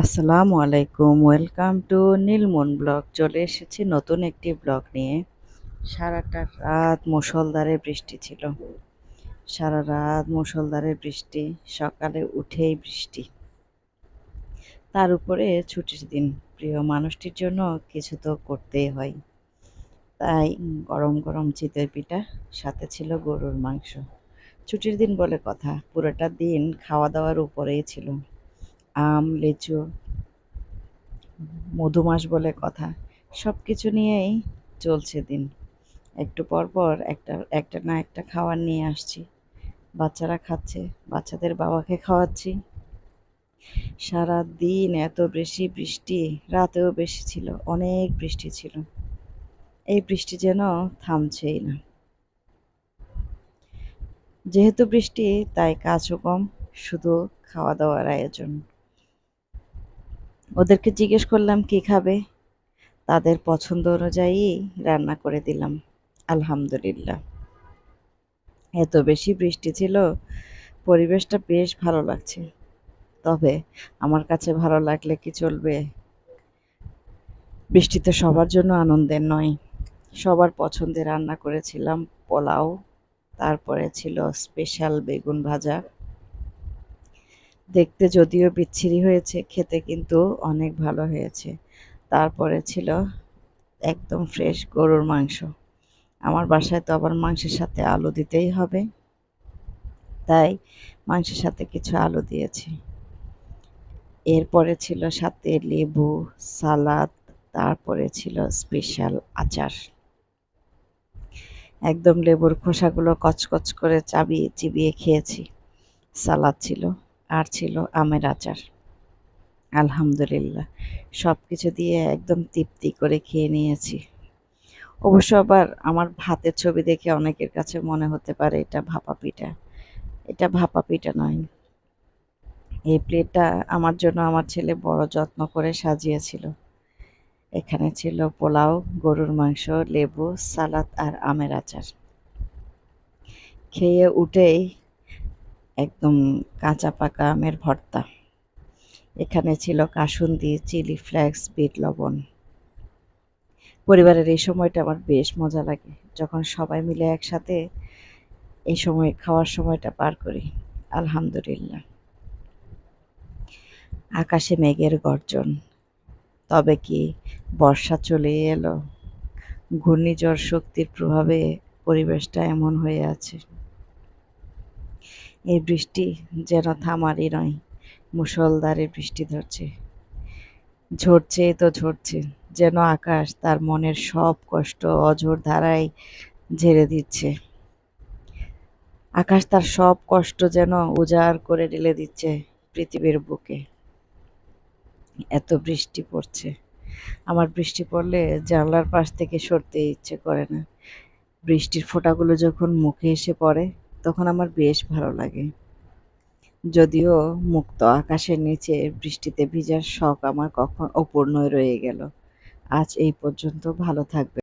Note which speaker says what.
Speaker 1: আসসালামু আলাইকুম, welcome to Nilmon blog. চলে এসেছি নতুন একটি ব্লগ নিয়ে। সারাটা রাত মুষলধারে বৃষ্টি ছিল। সারা রাত মুষলধারে বৃষ্টি, সকালে উঠেই বৃষ্টি। তার উপরে ছুটির দিন। প্রিয় মানুষটির জন্য কিছু তো করতেই হয়। তাই গরম গরম চিতই পিঠা, সাথে ছিল গরুর মাংস। ছুটির দিন বলে কথা। পুরোটা দিন খাওয়া দাওয়ার উপরেই ছিল। আম, লিচু, মধুমাস বলে কথা সব কিছু নিয়েই চলছে দিন। একটু পর পর একটা একটা না একটা খাবার নিয়ে আসছি। বাচ্চারা খাচ্ছে, বাচ্চাদের বাবাকে খাওয়াচ্ছি। সারা দিন এত বেশি বৃষ্টি, রাতেও বেশি ছিল, অনেক বৃষ্টি ছিল। এই বৃষ্টি যেন থামছেই না। যেহেতু বৃষ্টি, তাই কাজও কম, শুধু খাওয়া দাওয়ার আয়োজন। ওদেরকে জিজ্ঞেস করলাম, কি খাবে? তাদের পছন্দ অনুযায়ী রান্না করে দিলাম, আলহামদুলিল্লাহ। এত বেশি বৃষ্টি ছিল, পরিবেশটা বেশ ভালো লাগছে। তবে আমার কাছে ভালো লাগলে কি চলবে? বৃষ্টি তো সবার জন্য আনন্দের নয়। সবার পছন্দের রান্না করেছিলাম পোলাও, তারপরে ছিল স্পেশাল বেগুন ভাজা। দেখতে যদিও বিচ্ছিরি হয়েছে, খেতে কিন্তু অনেক ভালো হয়েছে। তারপরে ছিল একদম ফ্রেশ গরুর মাংস। আমার বাসায় তো আবার মাংসের সাথে আলু দিতেই হবে। তাই মাংসের সাথে কিছু আলু দিয়েছি। এরপরে ছিল সাথে লেবু, সালাদ, তারপরে ছিল স্পেশাল আচার। একদম লেবুর খোসাগুলো কচকচ করে চাবিয়ে চিবিয়ে খেয়েছি। সালাদ ছিল। আর ছিল আমের আচার। আলহামদুলিল্লাহ। সব কিছু দিয়ে একদম তৃপ্তি করে খেয়ে নিয়েছি। অবশ্য আবার আমার ভাতের ছবি দেখে অনেকের কাছে মনে হতে পারে এটা ভাপা পিঠা। এটা ভাপা পিঠা নয়। এই প্লেটটা আমার জন্য আমার ছেলে বড় যত্ন করে সাজিয়েছিল। এখানে ছিল পোলাও, গরুর মাংস, লেবু, সালাদ আর আমের আচার। খেয়ে উঠেই একদম কাঁচা পাকা আমের ভর্তা। এখানে ছিল কাসুন্দি, চিলি ফ্লেক্স, বিট লবণ। পরিবারের এই সময়টা আমার বেশ মজা লাগে। যখন সবাই মিলে একসাথে এই সময়, খাওয়ার সময়টা পার করি, আলহামদুলিল্লাহ। আকাশে মেঘের গর্জন। তবে কি বর্ষা চলে এলো? ঘূর্ণিঝড় শক্তির প্রভাবে পরিবেশটা এমন হয়ে আছে। এই বৃষ্টি যেন থামারই নয়, মুষলধারে বৃষ্টি ধরছে। ঝরছে তো ঝরছে, যেন আকাশ তার মনের সব কষ্ট অঝোর ধারায় ঝেড়ে দিচ্ছে। আকাশ তার সব কষ্ট যেন উজাড় করে ঢেলে দিচ্ছে পৃথিবীর বুকে। এত বৃষ্টি পড়ছে। আমার বৃষ্টি পড়লে জানলার পাশ থেকে সরতে ইচ্ছে করে না। বৃষ্টির ফোঁটাগুলো যখন মুখে এসে পড়ে তখন আমার বেশ ভালো লাগে। যদিও মুক্ত আকাশের নিচে বৃষ্টিতে ভিজার শখ আমার কখন অপূর্ণই রয়ে গেল। আজ এই পর্যন্ত ভালো থাকবে